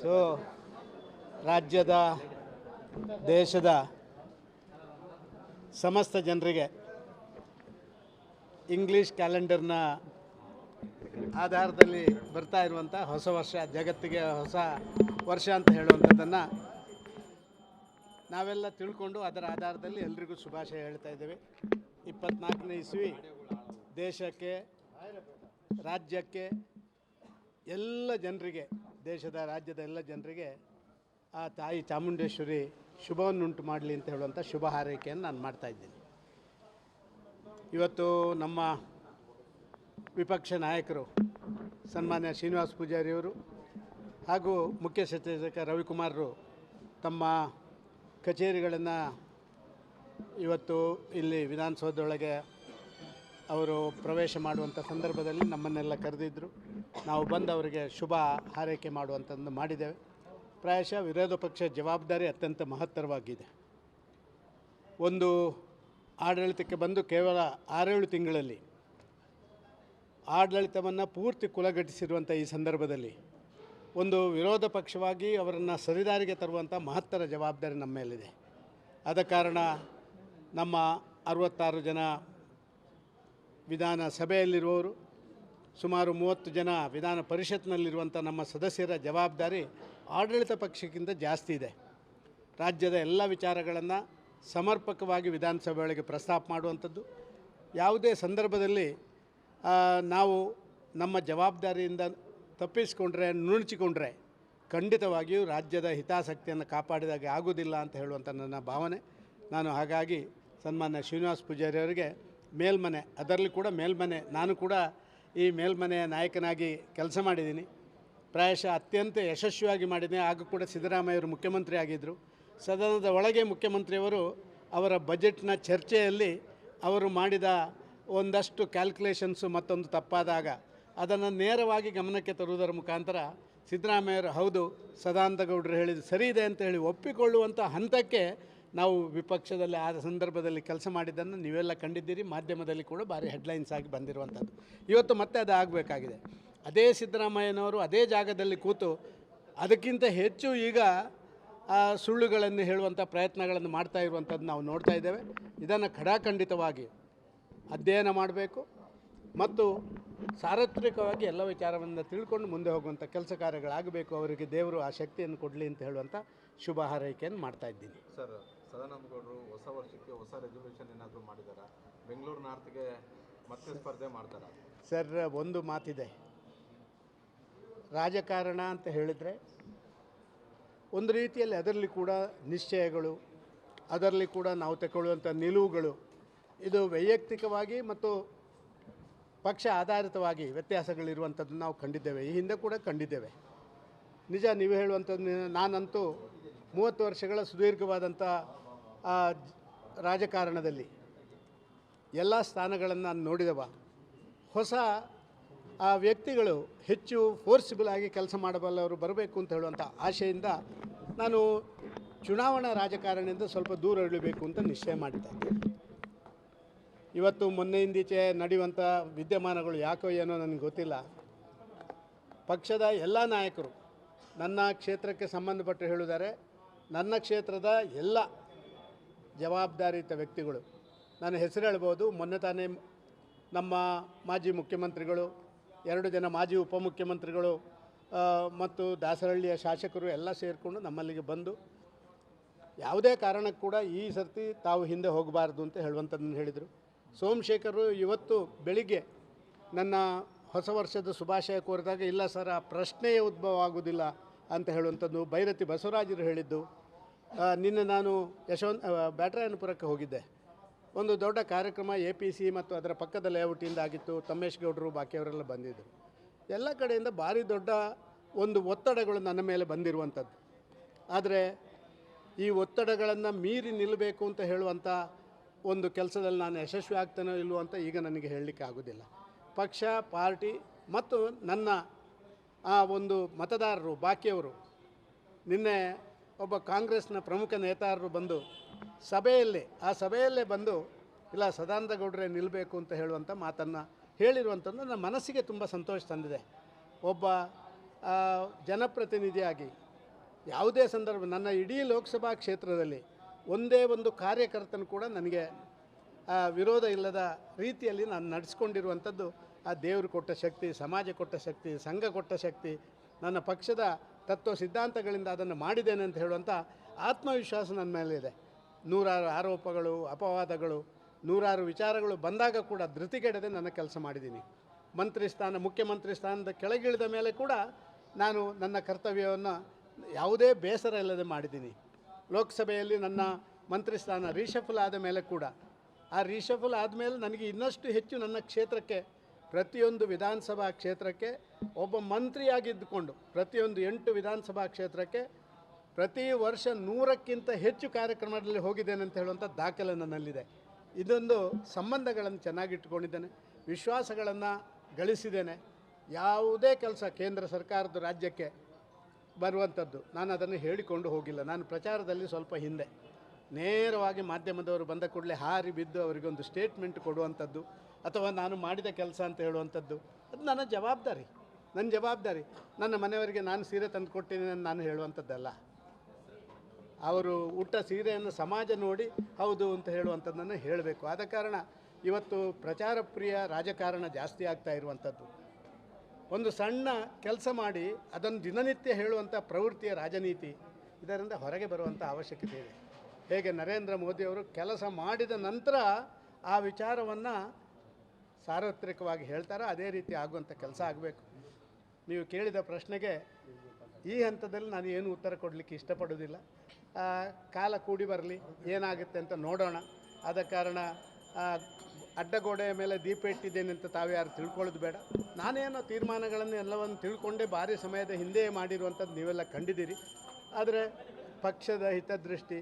So ರಾಜ್ಯದ, ದೇಶದ ಸಮಸ್ತ ಜನರಿಗೆ ಇಂಗ್ಲೀಷ್ ಕ್ಯಾಲೆಂಡರ್ನ ಆಧಾರದಲ್ಲಿ ಬರ್ತಾ ಇರುವಂಥ ಹೊಸ ವರ್ಷ, ಜಗತ್ತಿಗೆ ಹೊಸ ವರ್ಷ ಅಂತ ಹೇಳುವಂಥದ್ದನ್ನು ನಾವೆಲ್ಲ ತಿಳ್ಕೊಂಡು ಅದರ ಆಧಾರದಲ್ಲಿ ಎಲ್ರಿಗೂ ಶುಭಾಶಯ ಹೇಳ್ತಾ ಇದ್ದೇವೆ. ಇಪ್ಪತ್ನಾಲ್ಕನೇ ಇಸ್ವಿ ದೇಶಕ್ಕೆ, ರಾಜ್ಯಕ್ಕೆ ಎಲ್ಲ ಜನರಿಗೆ ದೇಶದ ರಾಜ್ಯದ ಎಲ್ಲ ಜನರಿಗೆ ಆ ತಾಯಿ ಚಾಮುಂಡೇಶ್ವರಿ ಶುಭವನ್ನುಂಟು ಮಾಡಲಿ ಅಂತ ಹೇಳುವಂಥ ಶುಭ ಹಾರೈಕೆಯನ್ನು ನಾನು ಮಾಡ್ತಾ ಇದ್ದೀನಿ. ಇವತ್ತು ನಮ್ಮ ವಿಪಕ್ಷ ನಾಯಕರು ಸನ್ಮಾನ್ಯ ಶ್ರೀನಿವಾಸ ಪೂಜಾರಿಯವರು ಹಾಗೂ ಮುಖ್ಯ ಸಚೇತಕ ರವಿಕುಮಾರರು ತಮ್ಮ ಕಚೇರಿಗಳನ್ನು ಇವತ್ತು ಇಲ್ಲಿ ವಿಧಾನಸೌಧದೊಳಗೆ ಅವರು ಪ್ರವೇಶ ಮಾಡುವಂಥ ಸಂದರ್ಭದಲ್ಲಿ ನಮ್ಮನ್ನೆಲ್ಲ ಕರೆದಿದ್ದರು ನಾವು ಬಂದು ಅವರಿಗೆ ಶುಭ ಹಾರೈಕೆ ಮಾಡುವಂಥದ್ದು ಮಾಡಿದ್ದೇವೆ. ಪ್ರಾಯಶಃ ವಿರೋಧ ಪಕ್ಷ ಜವಾಬ್ದಾರಿ ಅತ್ಯಂತ ಮಹತ್ತರವಾಗಿದೆ. ಒಂದು ಆಡಳಿತಕ್ಕೆ ಬಂದು ಕೇವಲ ಆರೇಳು ತಿಂಗಳಲ್ಲಿ ಆಡಳಿತವನ್ನು ಪೂರ್ತಿ ಕುಲಗಟ್ಟಿಸಿರುವಂಥ ಈ ಸಂದರ್ಭದಲ್ಲಿ ಒಂದು ವಿರೋಧ ಪಕ್ಷವಾಗಿ ಅವರನ್ನು ಸರಿದಾರಿಗೆ ತರುವಂಥ ಮಹತ್ತರ ಜವಾಬ್ದಾರಿ ನಮ್ಮ ಮೇಲಿದೆ. ಆದ ಕಾರಣ ನಮ್ಮ ಅರವತ್ತಾರು ಜನ ವಿಧಾನ ಸಭೆಯಲ್ಲಿರುವವರು ಸುಮಾರು ಮೂವತ್ತು ಜನ ವಿಧಾನ ಪರಿಷತ್ನಲ್ಲಿರುವಂಥ ನಮ್ಮ ಸದಸ್ಯರ ಜವಾಬ್ದಾರಿ ಆಡಳಿತ ಪಕ್ಷಕ್ಕಿಂತ ಜಾಸ್ತಿ ಇದೆ. ರಾಜ್ಯದ ಎಲ್ಲ ವಿಚಾರಗಳನ್ನು ಸಮರ್ಪಕವಾಗಿ ವಿಧಾನಸಭೆ ಒಳಗೆ ಪ್ರಸ್ತಾಪ ಮಾಡುವಂಥದ್ದು. ಯಾವುದೇ ಸಂದರ್ಭದಲ್ಲಿ ನಾವು ನಮ್ಮ ಜವಾಬ್ದಾರಿಯಿಂದ ತಪ್ಪಿಸಿಕೊಂಡ್ರೆ, ನುಣುಚಿಕೊಂಡ್ರೆ ಖಂಡಿತವಾಗಿಯೂ ರಾಜ್ಯದ ಹಿತಾಸಕ್ತಿಯನ್ನು ಕಾಪಾಡಿದಾಗೆ ಆಗೋದಿಲ್ಲ ಅಂತ ಹೇಳುವಂಥ ನನ್ನ ಭಾವನೆ. ನಾನು ಹಾಗಾಗಿ ಸನ್ಮಾನ್ಯ ಶ್ರೀನಿವಾಸ್ ಪೂಜಾರಿ ಅವರಿಗೆ ಮೇಲ್ಮನೆ, ಅದರಲ್ಲಿ ಕೂಡ ಮೇಲ್ಮನೆ. ನಾನು ಕೂಡ ಈ ಮೇಲ್ಮನೆಯ ನಾಯಕನಾಗಿ ಕೆಲಸ ಮಾಡಿದ್ದೀನಿ. ಪ್ರಾಯಶಃ ಅತ್ಯಂತ ಯಶಸ್ವಿಯಾಗಿ ಮಾಡಿದ್ದೀನಿ. ಆಗ ಕೂಡ ಸಿದ್ದರಾಮಯ್ಯವರು ಮುಖ್ಯಮಂತ್ರಿ ಆಗಿದ್ದರು. ಸದನದ ಒಳಗೆ ಮುಖ್ಯಮಂತ್ರಿಯವರು ಅವರ ಬಜೆಟ್ನ ಚರ್ಚೆಯಲ್ಲಿ ಅವರು ಮಾಡಿದ ಒಂದಷ್ಟು ಕ್ಯಾಲ್ಕುಲೇಷನ್ಸು ಮತ್ತೊಂದು ತಪ್ಪಾದಾಗ ಅದನ್ನು ನೇರವಾಗಿ ಗಮನಕ್ಕೆ ತರುವುದರ ಮುಖಾಂತರ ಸಿದ್ದರಾಮಯ್ಯರು, ಹೌದು, ಸದಾನಂದಗೌಡರು ಹೇಳಿದ್ದು ಸರಿ ಇದೆ ಅಂತ ಹೇಳಿ ಒಪ್ಪಿಕೊಳ್ಳುವಂಥ ಹಂತಕ್ಕೆ ನಾವು ವಿಪಕ್ಷದಲ್ಲಿ ಆದ ಸಂದರ್ಭದಲ್ಲಿ ಕೆಲಸ ಮಾಡಿದ್ದನ್ನು ನೀವೆಲ್ಲ ಕಂಡಿದ್ದೀರಿ, ಮಾಧ್ಯಮದಲ್ಲಿ ಕೂಡ ಭಾರಿ ಹೆಡ್ಲೈನ್ಸ್ ಆಗಿ ಬಂದಿರುವಂಥದ್ದು. ಇವತ್ತು ಮತ್ತೆ ಅದು ಆಗಬೇಕಾಗಿದೆ. ಅದೇ ಸಿದ್ದರಾಮಯ್ಯನವರು ಅದೇ ಜಾಗದಲ್ಲಿ ಕೂತು ಅದಕ್ಕಿಂತ ಹೆಚ್ಚು ಈಗ ಸುಳ್ಳುಗಳನ್ನು ಹೇಳುವಂಥ ಪ್ರಯತ್ನಗಳನ್ನು ಮಾಡ್ತಾ ಇರುವಂಥದ್ದು ನಾವು ನೋಡ್ತಾ ಇದ್ದೇವೆ. ಇದನ್ನು ಖಡಾಖಂಡಿತವಾಗಿ ಅಧ್ಯಯನ ಮಾಡಬೇಕು ಮತ್ತು ಸಾರ್ವತ್ರಿಕವಾಗಿ ಎಲ್ಲ ವಿಚಾರವನ್ನು ತಿಳ್ಕೊಂಡು ಮುಂದೆ ಹೋಗುವಂಥ ಕೆಲಸ ಕಾರ್ಯಗಳಾಗಬೇಕು. ಅವರಿಗೆ ದೇವರು ಆ ಶಕ್ತಿಯನ್ನು ಕೊಡಲಿ ಅಂತ ಹೇಳುವಂಥ ಶುಭ ಹಾರೈಕೆಯನ್ನು ಮಾಡ್ತಾ ಇದ್ದೀನಿ. ಸರ್ ಸದಾನಂದ ಗೌಡರು ಹೊಸ ವರ್ಷಕ್ಕೆ ಹೊಸ ರೆಸಲ್ಯೂಷನ್ ಏನಾದರೂ ಮಾಡಿದ್ದಾರೆ ಬೆಂಗಳೂರು ನಾರ್ತ್ಗೆ ಮತ್ತೆ ಸ್ಪರ್ಧೆ ಮಾಡ್ತಾರಾ? ಸರ್, ಒಂದು ಮಾತಿದೆ. ರಾಜಕಾರಣ ಅಂತ ಹೇಳಿದರೆ ಒಂದು ರೀತಿಯಲ್ಲಿ ಅದರಲ್ಲಿ ಕೂಡ ನಿಶ್ಚಯಗಳು, ಅದರಲ್ಲಿ ಕೂಡ ನಾವು ತಗೊಳ್ಳುವಂಥ ನಿಲುವುಗಳು, ಇದು ವೈಯಕ್ತಿಕವಾಗಿ ಮತ್ತು ಪಕ್ಷ ಆಧಾರಿತವಾಗಿ ವ್ಯತ್ಯಾಸಗಳಿರುವಂಥದ್ದು ನಾವು ಕಂಡಿದ್ದೇವೆ. ಈ ಹಿಂದೆ ಕೂಡ ಕಂಡಿದ್ದೇವೆ. ನಿಜ, ನೀವು ಹೇಳುವಂಥದ್ದು ನಾನಂತೂ ಮೂವತ್ತು ವರ್ಷಗಳ ಸುದೀರ್ಘವಾದಂಥ ರಾಜಕಾರಣದಲ್ಲಿ ಎಲ್ಲ ಸ್ಥಾನಗಳನ್ನು ನಾನು ನೋಡಿದವ. ಹೊಸ ಆ ವ್ಯಕ್ತಿಗಳು ಹೆಚ್ಚು ಫೋರ್ಸಿಬಲ್ ಆಗಿ ಕೆಲಸ ಮಾಡಬಲ್ಲವರು ಬರಬೇಕು ಅಂತ ಹೇಳುವಂಥ ಆಶೆಯಿಂದ ನಾನು ಚುನಾವಣಾ ರಾಜಕಾರಣದಿಂದ ಸ್ವಲ್ಪ ದೂರ ಇಳಿಬೇಕು ಅಂತ ನಿಶ್ಚಯ ಮಾಡಿದ್ದೆ ಇವತ್ತು ಮೊನ್ನೆಯಿಂದೀಚೆ ನಡೆಯುವಂಥ ವಿದ್ಯಮಾನಗಳು ಯಾಕೋ ಏನೋ ನನಗೆ ಗೊತ್ತಿಲ್ಲ. ಪಕ್ಷದ ಎಲ್ಲ ನಾಯಕರು ನನ್ನ ಕ್ಷೇತ್ರಕ್ಕೆ ಸಂಬಂಧಪಟ್ಟು ಹೇಳಿದ್ದಾರೆ, ನನ್ನ ಕ್ಷೇತ್ರದ ಎಲ್ಲ ಜವಾಬ್ದಾರಿಯುತ ವ್ಯಕ್ತಿಗಳು. ನಾನು ಹೆಸರು ಹೇಳ್ಬೋದು, ಮೊನ್ನೆ ತಾನೇ ನಮ್ಮ ಮಾಜಿ ಮುಖ್ಯಮಂತ್ರಿಗಳು, ಎರಡು ಜನ ಮಾಜಿ ಉಪಮುಖ್ಯಮಂತ್ರಿಗಳು ಮತ್ತು ದಾಸರಹಳ್ಳಿಯ ಶಾಸಕರು ಎಲ್ಲ ಸೇರಿಕೊಂಡು ನಮ್ಮಲ್ಲಿಗೆ ಬಂದು, ಯಾವುದೇ ಕಾರಣಕ್ಕೂ ಕೂಡ ಈ ಸರ್ತಿ ತಾವು ಹಿಂದೆ ಹೋಗಬಾರ್ದು ಅಂತ ಹೇಳುವಂಥದ್ದನ್ನು ಹೇಳಿದರು. ಸೋಮಶೇಖರು ಇವತ್ತು ಬೆಳಿಗ್ಗೆ ನನ್ನ ಹೊಸ ವರ್ಷದ ಶುಭಾಶಯ ಕೋರಿದಾಗ, ಇಲ್ಲ ಸರ್, ಆ ಪ್ರಶ್ನೆಯೇ ಉದ್ಭವ ಆಗೋದಿಲ್ಲ ಅಂತ ಹೇಳುವಂಥದ್ದು ಭೈರತಿ ಬಸವರಾಜರು ಹೇಳಿದ್ದು ನಿನ್ನೆ ನಾನು ಯಶವಂತ ಬ್ಯಾಟರಾಯನಪುರಕ್ಕೆ ಹೋಗಿದ್ದೆ. ಒಂದು ದೊಡ್ಡ ಕಾರ್ಯಕ್ರಮ ಎ ಪಿ ಸಿ ಮತ್ತು ಅದರ ಪಕ್ಕದ ಲೇಔಟಿಂದ ಆಗಿತ್ತು. ತಮ್ಮೇಶ್ ಗೌಡರು, ಬಾಕಿಯವರೆಲ್ಲ ಬಂದಿದ್ದರು ಎಲ್ಲ ಕಡೆಯಿಂದ ಭಾರಿ ದೊಡ್ಡ ಒಂದು ಒತ್ತಡಗಳು ನನ್ನ ಮೇಲೆ ಬಂದಿರುವಂಥದ್ದು. ಆದರೆ ಈ ಒತ್ತಡಗಳನ್ನು ಮೀರಿ ನಿಲ್ಲಬೇಕು ಅಂತ ಹೇಳುವಂಥ ಒಂದು ಕೆಲಸದಲ್ಲಿ ನಾನು ಯಶಸ್ವಿ ಆಗ್ತಾನೋ ಇಲ್ವೋ ಅಂತ ಈಗ ನನಗೆ ಹೇಳಲಿಕ್ಕೆ ಆಗೋದಿಲ್ಲ. ಪಕ್ಷ, ಪಾರ್ಟಿ ಮತ್ತು ನನ್ನ ಆ ಒಂದು ಮತದಾರರು, ಬಾಕಿಯವರು ನಿನ್ನೆ ಒಬ್ಬ ಕಾಂಗ್ರೆಸ್ನ ಪ್ರಮುಖ ನೇತಾರರು ಬಂದು ಸಭೆಯಲ್ಲಿ, ಆ ಸಭೆಯಲ್ಲೇ ಬಂದು, ಇಲ್ಲ ಸದಾನಂದ ಗೌಡ್ರೆ ನಿಲ್ಲಬೇಕು ಅಂತ ಹೇಳುವಂಥ ಮಾತನ್ನು ಹೇಳಿರುವಂಥದ್ದು ನನ್ನ ಮನಸ್ಸಿಗೆ ತುಂಬ ಸಂತೋಷ ತಂದಿದೆ. ಒಬ್ಬ ಜನಪ್ರತಿನಿಧಿಯಾಗಿ ಯಾವುದೇ ಸಂದರ್ಭ, ನನ್ನ ಇಡೀ ಲೋಕಸಭಾ ಕ್ಷೇತ್ರದಲ್ಲಿ ಒಂದೇ ಒಂದು ಕಾರ್ಯಕರ್ತನು ಕೂಡ ನನಗೆ ವಿರೋಧ ಇಲ್ಲದ ರೀತಿಯಲ್ಲಿ ನಾನು ನಡೆಸ್ಕೊಂಡಿರುವಂಥದ್ದು, ಆ ದೇವರು ಕೊಟ್ಟ ಶಕ್ತಿ, ಸಮಾಜ ಕೊಟ್ಟ ಶಕ್ತಿ, ಸಂಘ ಕೊಟ್ಟ ಶಕ್ತಿ, ನನ್ನ ಪಕ್ಷದ ತತ್ವ ಸಿದ್ಧಾಂತಗಳಿಂದ ಅದನ್ನು ಮಾಡಿದ್ದೇನೆ ಅಂತ ಹೇಳುವಂಥ ಆತ್ಮವಿಶ್ವಾಸ ನನ್ನ ಮೇಲೆ ಇದೆ. ನೂರಾರು ಆರೋಪಗಳು, ಅಪವಾದಗಳು, ನೂರಾರು ವಿಚಾರಗಳು ಬಂದಾಗ ಕೂಡ ಧೃತಿಗೆಡದೆ ನನ್ನ ಕೆಲಸ ಮಾಡಿದ್ದೀನಿ. ಮಂತ್ರಿ ಸ್ಥಾನ, ಮುಖ್ಯಮಂತ್ರಿ ಸ್ಥಾನದ ಕೆಳಗಿಳಿದ ಮೇಲೆ ಕೂಡ ನಾನು ನನ್ನ ಕರ್ತವ್ಯವನ್ನು ಯಾವುದೇ ಬೇಸರ ಇಲ್ಲದೆ ಮಾಡಿದ್ದೀನಿ. ಲೋಕಸಭೆಯಲ್ಲಿ ನನ್ನ ಮಂತ್ರಿ ಸ್ಥಾನ ರೀಶಫಲ್ ಆದ ಮೇಲೆ ಕೂಡ. ಆ ರೀಶಫಲ್ ಆದಮೇಲೆ ನನಗೆ ಇನ್ನಷ್ಟು ಹೆಚ್ಚು ನನ್ನ ಕ್ಷೇತ್ರಕ್ಕೆ ಪ್ರತಿಯೊಂದು ವಿಧಾನಸಭಾ ಕ್ಷೇತ್ರಕ್ಕೆ ಒಬ್ಬ ಮಂತ್ರಿಯಾಗಿದ್ದುಕೊಂಡು ಪ್ರತಿಯೊಂದು ಎಂಟು ವಿಧಾನಸಭಾ ಕ್ಷೇತ್ರಕ್ಕೆ ಪ್ರತಿ ವರ್ಷ ನೂರಕ್ಕಿಂತ ಹೆಚ್ಚು ಕಾರ್ಯಕ್ರಮದಲ್ಲಿ ಹೋಗಿದ್ದೇನೆ ಅಂತ ಹೇಳುವಂಥ ದಾಖಲೆ ನನ್ನಲ್ಲಿದೆ. ಇದೊಂದು ಸಂಬಂಧಗಳನ್ನು ಚೆನ್ನಾಗಿಟ್ಟುಕೊಂಡಿದ್ದೇನೆ, ವಿಶ್ವಾಸಗಳನ್ನು ಗಳಿಸಿದ್ದೇನೆ. ಯಾವುದೇ ಕೆಲಸ ಕೇಂದ್ರ ಸರ್ಕಾರದ ರಾಜ್ಯಕ್ಕೆ ಬರುವಂಥದ್ದು ನಾನು ಅದನ್ನು ಹೇಳಿಕೊಂಡು ಹೋಗಿಲ್ಲ. ನಾನು ಪ್ರಚಾರದಲ್ಲಿ ಸ್ವಲ್ಪ ಹಿಂದೆ. ನೇರವಾಗಿ ಮಾಧ್ಯಮದವರು ಬಂದ ಕೂಡಲೇ ಹಾರಿ ಬಿದ್ದು ಅವರಿಗೊಂದು ಸ್ಟೇಟ್ಮೆಂಟ್ ಕೊಡುವಂಥದ್ದು, ಅಥವಾ ನಾನು ಮಾಡಿದ ಕೆಲಸ ಅಂತ ಹೇಳುವಂಥದ್ದು, ಅದು ನನ್ನ ಜವಾಬ್ದಾರಿ. ನನ್ನ ಜವಾಬ್ದಾರಿ. ನನ್ನ ಮನೆಯವರಿಗೆ ನಾನು ಸೀರೆ ತಂದು ಕೊಟ್ಟಿದ್ದೀನಿ ಅಂತ ನಾನು ಹೇಳುವಂಥದ್ದಲ್ಲ. ಅವರು ಊಟ ಸೀರೆಯನ್ನು ಸಮಾಜ ನೋಡಿ ಹೌದು ಅಂತ ಹೇಳುವಂಥದ್ದನ್ನು ಹೇಳಬೇಕು. ಆದ ಕಾರಣ ಇವತ್ತು ಪ್ರಚಾರ ಪ್ರಿಯ ರಾಜಕಾರಣ ಜಾಸ್ತಿ ಆಗ್ತಾ ಇರುವಂಥದ್ದು. ಒಂದು ಸಣ್ಣ ಕೆಲಸ ಮಾಡಿ ಅದನ್ನು ದಿನನಿತ್ಯ ಹೇಳುವಂಥ ಪ್ರವೃತ್ತಿಯ ರಾಜನೀತಿ ಇದರಿಂದ ಹೊರಗೆ ಬರುವಂಥ ಅವಶ್ಯಕತೆ ಇದೆ. ಹೇಗೆ ನರೇಂದ್ರ ಮೋದಿಯವರು ಕೆಲಸ ಮಾಡಿದ ನಂತರ ಆ ವಿಚಾರವನ್ನು ಸಾರ್ವತ್ರಿಕವಾಗಿ ಹೇಳ್ತಾರೋ ಅದೇ ರೀತಿ ಆಗುವಂಥ ಕೆಲಸ ಆಗಬೇಕು. ನೀವು ಕೇಳಿದ ಪ್ರಶ್ನೆಗೆ ಈ ಹಂತದಲ್ಲಿ ನಾನು ಏನು ಉತ್ತರ ಕೊಡಲಿಕ್ಕೆ ಇಷ್ಟಪಡೋದಿಲ್ಲ ಕಾಲ ಕೂಡಿ ಬರಲಿ, ಏನಾಗುತ್ತೆ ಅಂತ ನೋಡೋಣ. ಆದ ಕಾರಣ ಅಡ್ಡಗೋಡೆಯ ಮೇಲೆ ದೀಪ ಇಟ್ಟಿದ್ದೇನೆ ಅಂತ ತಾವ್ಯಾರು ತಿಳ್ಕೊಳ್ಳೋದು ಬೇಡ. ನಾನೇನೋ ತೀರ್ಮಾನಗಳನ್ನು ಎಲ್ಲವನ್ನು ತಿಳ್ಕೊಂಡೇ ಭಾರಿ ಸಮಯದ ಹಿಂದೆಯೇ ಮಾಡಿರುವಂಥದ್ದು ನೀವೆಲ್ಲ ಕಂಡಿದ್ದೀರಿ. ಆದರೆ ಪಕ್ಷದ ಹಿತದೃಷ್ಟಿ.